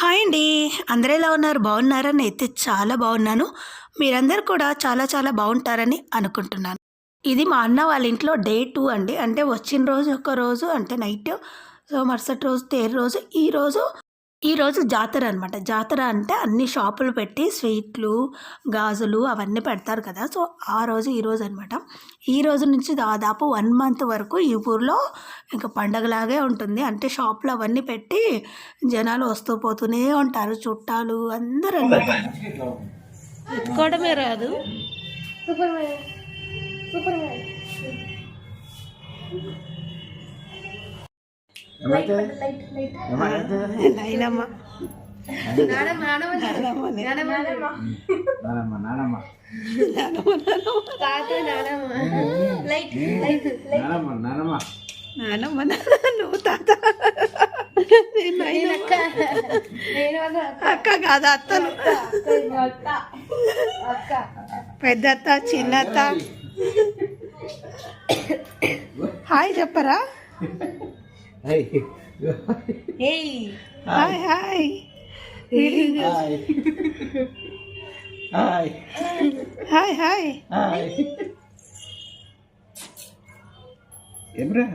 Hi అండి. అందరూ ఎలా ఉన్నారు? బాగున్నారని అయితే చాలా బాగున్నాను. మీరందరూ కూడా చాలా చాలా బాగుంటారని అనుకుంటున్నాను. ఇది మా అన్న వాళ్ళ ఇంట్లో డే టూ అండి. అంటే వచ్చిన రోజు ఒక రోజు అంటే నైట్. సో మరుసటి రోజు తేరు రోజు. ఈ రోజు ఈ రోజు జాతర అనమాట జాతర అంటే అన్ని షాపులు పెట్టి స్వీట్లు గాజులు అవన్నీ పెడతారు కదా. సో ఆ రోజు ఈ రోజు అనమాట ఈ రోజు నుంచి దాదాపు వన్ మంత్ వరకు ఈ ఊర్లో ఇంకా పండగలాగే ఉంటుంది. అంటే షాపులు అవన్నీ పెట్టి జనాలు వస్తూ పోతూనే ఉంటారు. చుట్టాలు అందరూ అనమాట ఎత్తుకోవడమే రాదు. సూపర్ సూపర్ నానమ్మ నాన్న, నువ్వు తాత. అక్క. కాదు పెద్దత్త చిన్నత్త. హాయ్ చెప్పరా? Hi hi hi hi hi hi hi ఏమ్రా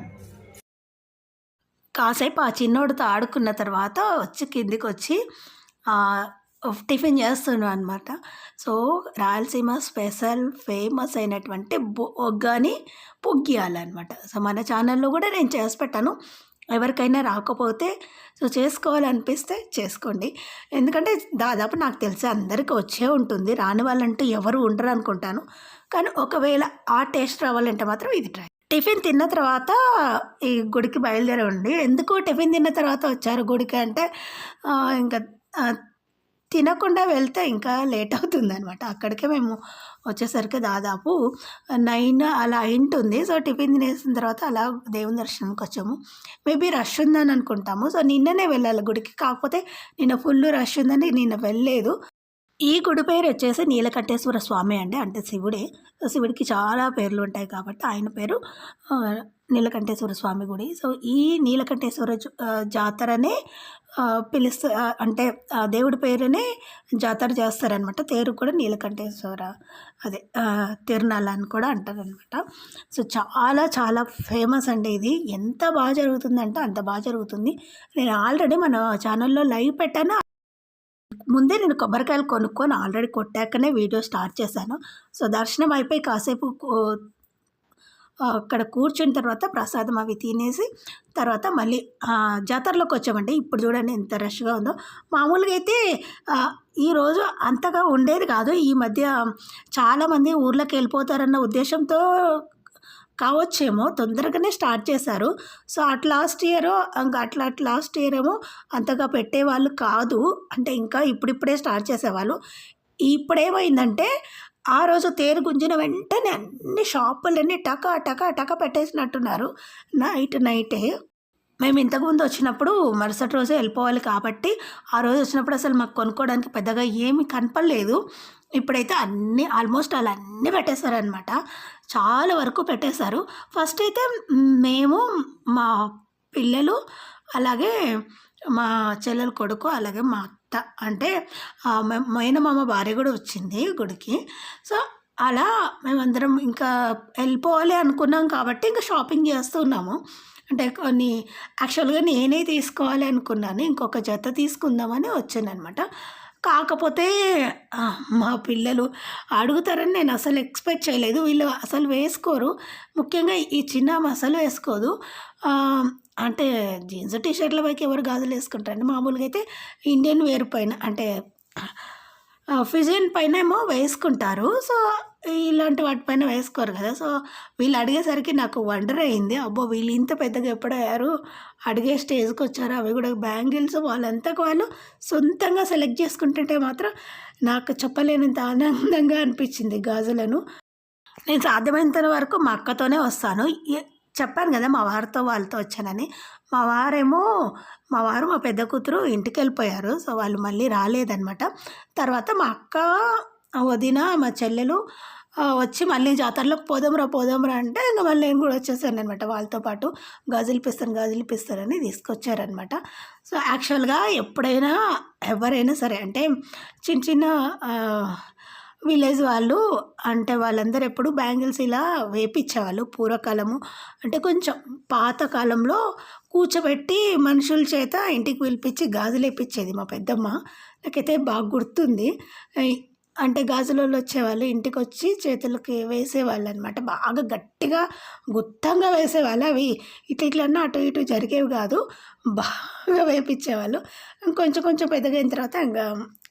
కాసేపు ఆ చిన్నోడితో ఆడుకున్న తర్వాత వచ్చి కిందికి వచ్చి ఆ, టిఫిన్ చేస్తున్నాను అనమాట సో రాయలసీమ స్పెషల్ ఫేమస్ అయినటువంటి బొగ్గని పొగ్గియాలన్నమాట. సో మన ఛానల్లో కూడా నేను చేసి పెట్టాను. ఎవరికైనా రాకపోతే సో చేసుకోవాలనిపిస్తే చేసుకోండి. ఎందుకంటే దాదాపు నాకు తెలిసి అందరికీ వచ్చే ఉంటుంది. రాని వాళ్ళంటూ ఎవరు ఉండరు అనుకుంటాను. కానీ ఒకవేళ ఆ టేస్ట్ రావాలంటే మాత్రం ఇది ట్రై టిఫిన్ తిన్న తర్వాత ఈ గుడికి బయలుదేరండి. ఎందుకు టిఫిన్ తిన్న తర్వాత వచ్చారు గుడికి అంటే ఇంకా తినకుండా వెళ్తే ఇంకా లేట్ అవుతుంది అనమాట అక్కడికే మేము వచ్చేసరికి దాదాపు నైన్ అలా అయింటుంది. సో టిఫిన్ తినేసిన తర్వాత అలా దేవుని దర్శనంకి వచ్చాము. మేబీ రష్ ఉందని అనుకుంటాము. సో నిన్ననే వెళ్ళాలి గుడికి. కాకపోతే నిన్న ఫుల్ రష్ ఉందని నిన్న వెళ్ళలేదు. ఈ గుడి పేరు వచ్చేసి నీలకంఠేశ్వర స్వామి అండి. అంటే శివుడే. శివుడికి చాలా పేర్లు ఉంటాయి కాబట్టి ఆయన పేరు నీలకంఠేశ్వర స్వామి గుడి. సో ఈ నీలకంఠేశ్వర జాతరనే ఆ, పిలుస్తా అంటే ఆ దేవుడి పేరునే జాతర చేస్తారనమాట తేరు కూడా నీలకంఠేశ్వర. అదే ఆ, తిరునాళ్ళ అని కూడా అంటారనమాట సో చాలా చాలా ఫేమస్ అండి ఇది. ఎంత బాగా జరుగుతుందంటే అంత బాగా జరుగుతుంది. నేను ఆల్రెడీ మన ఛానల్లో లైవ్ పెట్టాను. ముందే నేను కొబ్బరికాయలు కొనుక్కొని ఆల్రెడీ కొట్టాకనే వీడియో స్టార్ట్ చేశాను. సో దర్శనం అయిపోయి కాసేపు అక్కడ కూర్చున్న తర్వాత ప్రసాదం అవి తినేసి తర్వాత మళ్ళీ జాతరలోకి వచ్చామంటే ఇప్పుడు చూడండి ఎంత రష్గా ఉందో. మామూలుగా అయితే ఈరోజు అంతగా ఉండేది కాదు. ఈ మధ్య చాలామంది ఊర్లోకి వెళ్ళిపోతారన్న ఉద్దేశంతో కావచ్చేమో తొందరగానే స్టార్ట్ చేశారు. సో అట్ లాస్ట్ ఇయర్ ఇంకా అట్లా అట్ లాస్ట్ ఇయర్ ఏమో అంతగా పెట్టేవాళ్ళు కాదు. అంటే ఇంకా ఇప్పుడిప్పుడే స్టార్ట్ చేసేవాళ్ళు. ఇప్పుడేమైందంటే ఆ రోజు తేరు గుంజిన వెంటనే అన్ని షాపులన్నీ టకా టకా టకా పెట్టేసినట్టున్నారు. నైట్ నైటే. మేము ఇంతకుముందు వచ్చినప్పుడు మరుసటి రోజే వెళ్ళిపోవాలి కాబట్టి ఆ రోజు వచ్చినప్పుడు అసలు మాకు కొనుక్కోవడానికి పెద్దగా ఏమీ కనపడలేదు. ఇప్పుడైతే అన్నీ ఆల్మోస్ట్ అలా అన్నీ పెట్టేశారనమాట చాలా వరకు పెట్టేశారు. ఫస్ట్ అయితే మేము మా పిల్లలు అలాగే మా చెల్లెల కొడుకు అలాగే మా అత్త అంటే మైనమామ భార్య కూడా వచ్చింది గుడికి. సో అలా మేమందరం ఇంకా వెళ్ళిపోవాలి అనుకున్నాం కాబట్టి ఇంకా షాపింగ్ చేస్తున్నాము అంటే కొన్ని యాక్చువల్గా నేనే తీసుకోవాలి అనుకున్నాను ఇంకొక జత తీసుకుందామని వచ్చాను అనమాట కాకపోతే మా పిల్లలు అడుగుతారని నేను అసలు ఎక్స్పెక్ట్ చేయలేదు. వీళ్ళు అసలు వేసుకోరు. ముఖ్యంగా ఈ చిన్న అసలు వేసుకోదు. అంటే జీన్స్ టీ షర్ట్ల పైకి ఎవరు గాజులు వేసుకుంటారండి? మామూలుగా అయితే ఇండియన్ వేర్ పైన అంటే ఫిజియన్ పైన ఏమో వేసుకుంటారు. సో ఇలాంటి వాటిపైన వేసుకోరు కదా. సో వీళ్ళు అడిగేసరికి నాకు వండర్ అయింది. అబ్బో వీళ్ళు ఇంత పెద్దగా ఎప్పుడయ్యారు అడిగే స్టేజ్కి వచ్చారు. అవి కూడా బ్యాంగిల్స్ వాళ్ళంతకు వాళ్ళు సొంతంగా సెలెక్ట్ చేసుకుంటుంటే మాత్రం నాకు చెప్పలేనంత ఆనందంగా అనిపించింది గాజులను. నేను సాధ్యమైనంత వరకు మా అక్కతోనే వస్తాను. ఏ- చెప్పాను కదా మా వారితో వాళ్ళతో వచ్చానని. మా వారేమో మా వారు మా పెద్ద కూతురు ఇంటికి వెళ్ళిపోయారు సో వాళ్ళు మళ్ళీ రాలేదన్నమాట. తర్వాత మా అక్క వదిన మా చెల్లెలు వచ్చి మళ్ళీ జాతరలోకి పోదాంరా పోదాంరా అంటే ఇంకా మళ్ళీ నేను కూడా వచ్చేసాను అనమాట వాళ్ళతో పాటు. గాజులు పిస్తాను గాజులు పిస్తారని తీసుకొచ్చారనమాట సో యాక్చువల్గా ఎప్పుడైనా ఎవరైనా సరే అంటే చిన్న చిన్న విలేజ్ వాళ్ళు అంటే వాళ్ళందరూ ఎప్పుడు బ్యాంగిల్స్ ఇలా వేపించేవాళ్ళు పూర్వకాలము. అంటే కొంచెం పాతకాలంలో కూర్చోబెట్టి మనుషుల చేత ఇంటికి పిలిపించి గాజులు వేపించేది మా పెద్దమ్మ. నాకైతే బాగా గుర్తుంది. అంటే గాజులలో వచ్చేవాళ్ళు ఇంటికి వచ్చి చేతులకి వేసేవాళ్ళు అనమాట బాగా గట్టిగా గుత్తంగా వేసేవాళ్ళు అవి. ఇట్లా ఇట్లన్నా అటు ఇటు జరిగేవి కాదు. బాగా వేపించేవాళ్ళు కొంచెం కొంచెం పెద్దగైన తర్వాత ఇంకా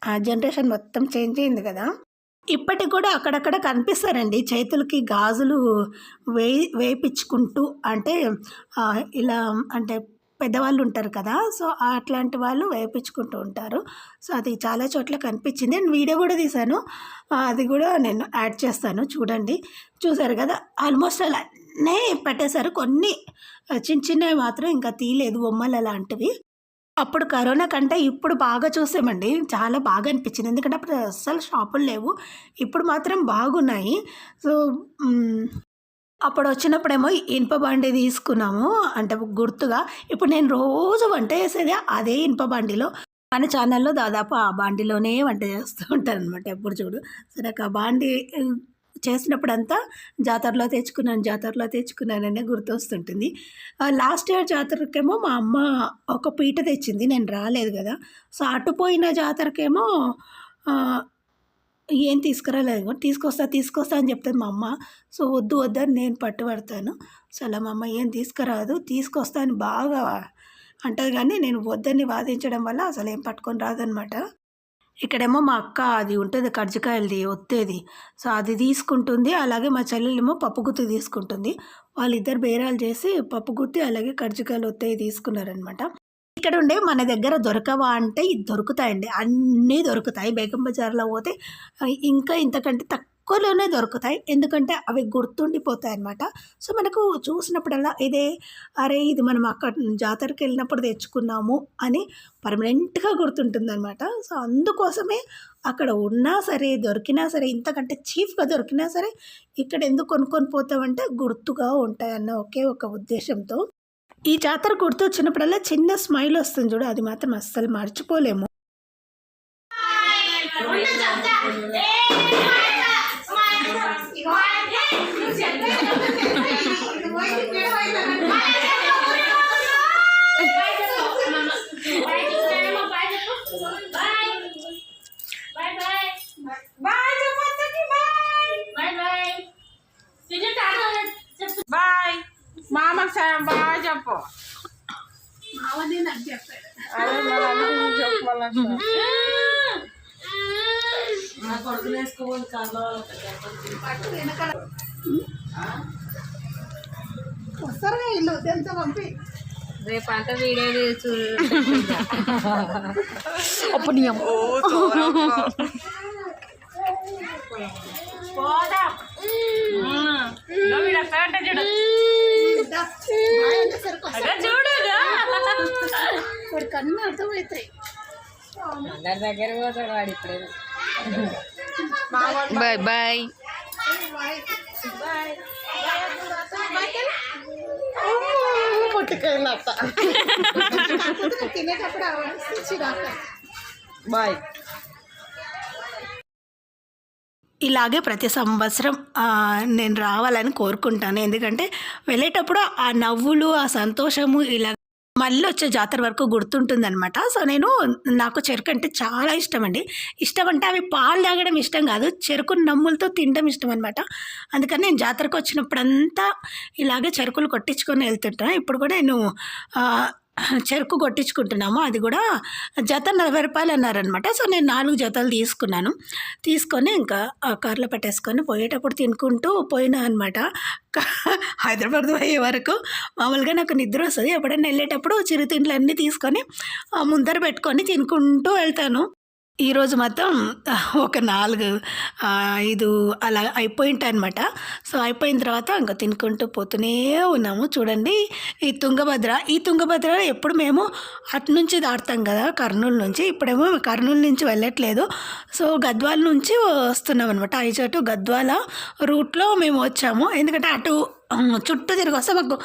ఆ జనరేషన్ మొత్తం చేంజ్ అయింది కదా. ఇప్పటికి కూడా అక్కడక్కడ కనిపిస్తారండి. చేతులకి గాజులు వే వేయించుకుంటూ అంటే ఇలా అంటే పెద్దవాళ్ళు ఉంటారు కదా సో అట్లాంటి వాళ్ళు వేయించుకుంటూ ఉంటారు. సో అది చాలా చోట్ల కనిపించింది. నేను వీడియో కూడా తీశాను. అది కూడా నేను యాడ్ చేస్తాను. చూడండి. చూసారు కదా ఆల్మోస్ట్ అలానే పెట్టేశారు. కొన్ని చిన్న చిన్నవి మాత్రం ఇంకా తీయలేదు. బొమ్మలు అలాంటివి. అప్పుడు కరోనా కంటే ఇప్పుడు బాగా చూసామండి. చాలా బాగా అనిపించింది. ఎందుకంటే అప్పుడు అస్సలు షాపులు లేవు. ఇప్పుడు మాత్రం బాగున్నాయి. సో అప్పుడు వచ్చినప్పుడేమో ఇనుప బండి తీసుకున్నాము. అంటే గుర్తుగా ఇప్పుడు నేను రోజు వంట చేసేది అదే ఇనుప బండిలో. మన ఛానల్లో దాదాపు ఆ బాండిలోనే వంట చేస్తూ ఉంటాను అనమాట ఎప్పుడు చూడు. సరే ఆ బాండి చేసినప్పుడంతా జాతరలో తెచ్చుకున్నాను జాతరలో తెచ్చుకున్నాననే గుర్తొస్తుంటుంది. లాస్ట్ ఇయర్ జాతరకేమో మా అమ్మ ఒక పీట తెచ్చింది నేను రాలేదు కదా. సో అటుపోయిన జాతరకేమో ఏం తీసుకురాలేదు తీసుకొస్తా తీసుకొస్తా అని చెప్తుంది మా అమ్మ. సో వద్దు వద్దని నేను పట్టుబడతాను. సో అలా మా అమ్మ ఏం తీసుకురాదు తీసుకొస్తా అని బాగా అంటది కానీ నేను వద్దని వాదించడం వల్ల అసలు ఏం పట్టుకొని రాదనమాట. ఇక్కడేమో మా అక్క అది ఉంటుంది కర్జికాయలది ఒత్తేది. సో అది తీసుకుంటుంది అలాగే మా చెల్లెలేమో పప్పుగుత్తి తీసుకుంటుంది. వాళ్ళిద్దరు బేరాలు చేసి పప్పుగుత్తి అలాగే కర్జికాయలు ఒత్తేవి తీసుకున్నారనమాట ఇక్కడ ఉండే మన దగ్గర దొరకవా అంటే దొరుకుతాయండి. అన్నీ దొరుకుతాయి. బేగం బజార్లో పోతే ఇంకా ఇంతకంటే తక్కువ తక్కువలోనే దొరుకుతాయి. ఎందుకంటే అవి గుర్తుండిపోతాయి అన్నమాట సో మనకు చూసినప్పుడల్లా ఇదే అరే ఇది మనం అక్కడ జాతరకి వెళ్ళినప్పుడు తెచ్చుకున్నాము అని పర్మనెంట్గా గుర్తుంటుందన్నమాట. సో అందుకోసమే అక్కడ ఉన్నా సరే దొరికినా సరే ఇంతకంటే చీఫ్గా దొరికినా సరే ఇక్కడ ఎందుకు కొనుక్కొని పోతామంటే గుర్తుగా ఉంటాయన్న ఒకే ఒక ఉద్దేశంతో. ఈ జాతర గుర్తు వచ్చినప్పుడల్లా చిన్న స్మైల్ వస్తుంది చూడు అది మాత్రం అస్సలు మర్చిపోలేము. బాయ్ మామకు సరే బాగా చెప్పు అదే మరి అందుకు చెప్పు మళ్ళా వస్తారుగా ఇల్లు ఎంత పంపి? రేపు అంట వీడియో పేట చూడు. కన్ను అర్థమవుతాయి అందరి దగ్గర పోతాడు వాడు ఇప్పుడే. బాయ్. బాయ్. తినేటప్పుడు బాయ్. ఇలాగే ప్రతి సంవత్సరం నేను రావాలని కోరుకుంటాను. ఎందుకంటే వెళ్ళేటప్పుడు ఆ నవ్వులు ఆ సంతోషము ఇలా మళ్ళీ వచ్చే జాతర వరకు గుర్తుంటుందనమాట సో నేను నాకు చెరుకు అంటే చాలా ఇష్టం అండి ఇష్టం అంటే అవి పాలు తాగడం ఇష్టం కాదు. చెరుకు నమ్ములతో తినడం ఇష్టం అనమాట అందుకని నేను జాతరకు వచ్చినప్పుడంతా ఇలాగే చెరుకులు కొట్టించుకొని వెళ్తుంటాను. ఇప్పుడు కూడా నేను చెరుకు కొట్టించుకుంటున్నాము. అది కూడా జత నలభై రూపాయలు అన్నారనమాట సో నేను నాలుగు జతలు తీసుకున్నాను. తీసుకొని ఇంకా ఆ కార్లో పెట్టేసుకొని పోయేటప్పుడు తినుకుంటూ పోయినా అనమాట హైదరాబాద్ పోయే వరకు మామూలుగా నాకు నిద్ర వస్తుంది. ఎప్పుడైనా వెళ్ళేటప్పుడు చిరుతిండ్లు అన్నీ తీసుకొని ముందర పెట్టుకొని తినుకుంటూ వెళ్తాను. ఈరోజు మొత్తం ఒక నాలుగు ఐదు అలా అయిపోయింటాయి అనమాట సో అయిపోయిన తర్వాత ఇంకా తినుకుంటూ పోతూనే ఉన్నాము. చూడండి ఈ తుంగభద్ర ఈ తుంగభద్ర ఎప్పుడు మేము అటు నుంచి దాటుతాం కదా కర్నూలు నుంచి. ఇప్పుడేమో కర్నూలు నుంచి వెళ్ళట్లేదు. సో గద్వాల నుంచి వస్తున్నాం అనమాట ఐచోటు గద్వాల రూట్లో మేము వచ్చాము. ఎందుకంటే అటు చుట్టూ తిరిగి. వస్తే మాకు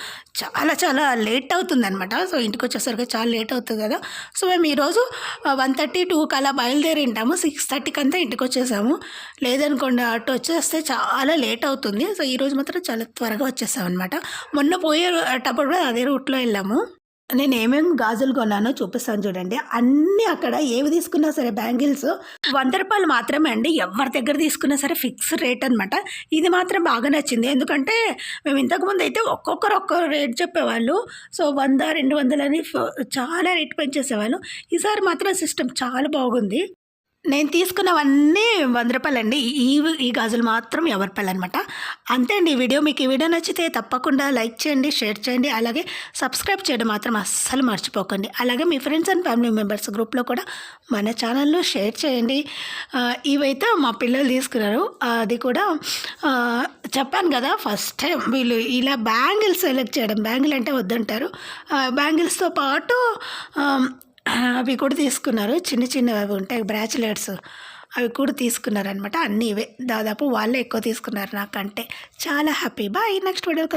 చాలా చాలా లేట్ అవుతుంది అనమాట సో ఇంటికి వచ్చేసరికి చాలా లేట్ అవుతుంది కదా. సో మేము ఈరోజు వన్ థర్టీ టూకి అలా బయలుదేరి ఉంటాము. సిక్స్ థర్టీకి అంతా ఇంటికి వచ్చేసాము. లేదనుకోండి అటు వచ్చేస్తే చాలా లేట్ అవుతుంది. సో ఈరోజు మాత్రం చాలా త్వరగా వచ్చేసాం అనమాట మొన్న పోయేటప్పుడు కూడా అదే రూట్లో వెళ్ళాము. నేను ఏమేమి గాజులు కొన్నానో చూపిస్తాను చూడండి. అన్నీ అక్కడ ఏవి తీసుకున్నా సరే బ్యాంగిల్స్ వంద రూపాయలు మాత్రమే అండి. ఎవరి దగ్గర తీసుకున్నా సరే ఫిక్స్ రేట్ అనమాట ఇది మాత్రం బాగా నచ్చింది. ఎందుకంటే మేము ఇంతకుముందు అయితే ఒక్కొక్కరు ఒక్కో రేట్ చెప్పేవాళ్ళు. సో వంద రెండు వందలని చాలా రేట్ పెంచేసేవాళ్ళు. ఈసారి మాత్రం సిస్టమ్ చాలా బాగుంది. నేను తీసుకున్నవన్నీ వంద రూపాయలు అండి ఈ ఈ గాజులు మాత్రం ఎవరి రూపాయలు అనమాట అంతే అండి ఈ వీడియో మీకు ఈ వీడియో నచ్చితే తప్పకుండా లైక్ చేయండి షేర్ చేయండి అలాగే సబ్స్క్రైబ్ చేయడం మాత్రం అస్సలు మర్చిపోకండి. అలాగే మీ ఫ్రెండ్స్ అండ్ ఫ్యామిలీ మెంబర్స్ గ్రూప్లో కూడా మన ఛానల్లో షేర్ చేయండి. ఇవైతే మా పిల్లలు తీసుకున్నారు. అది కూడా చెప్పాను కదా ఫస్ట్ టైం వీళ్ళు ఇలా బ్యాంగిల్స్ సెలెక్ట్ చేయడం. బ్యాంగిల్ అంటే వద్దంటారు. బ్యాంగిల్స్తో పాటు అవి కూడా తీసుకున్నారు. చిన్న చిన్నవి అవి ఉంటాయి బ్రాచ్లెట్స్. అవి కూడా తీసుకున్నారనమాట అన్నీ ఇవే. దాదాపు వాళ్ళే ఎక్కువ తీసుకున్నారు నాకంటే. చాలా హ్యాపీ. బాయ్. Next video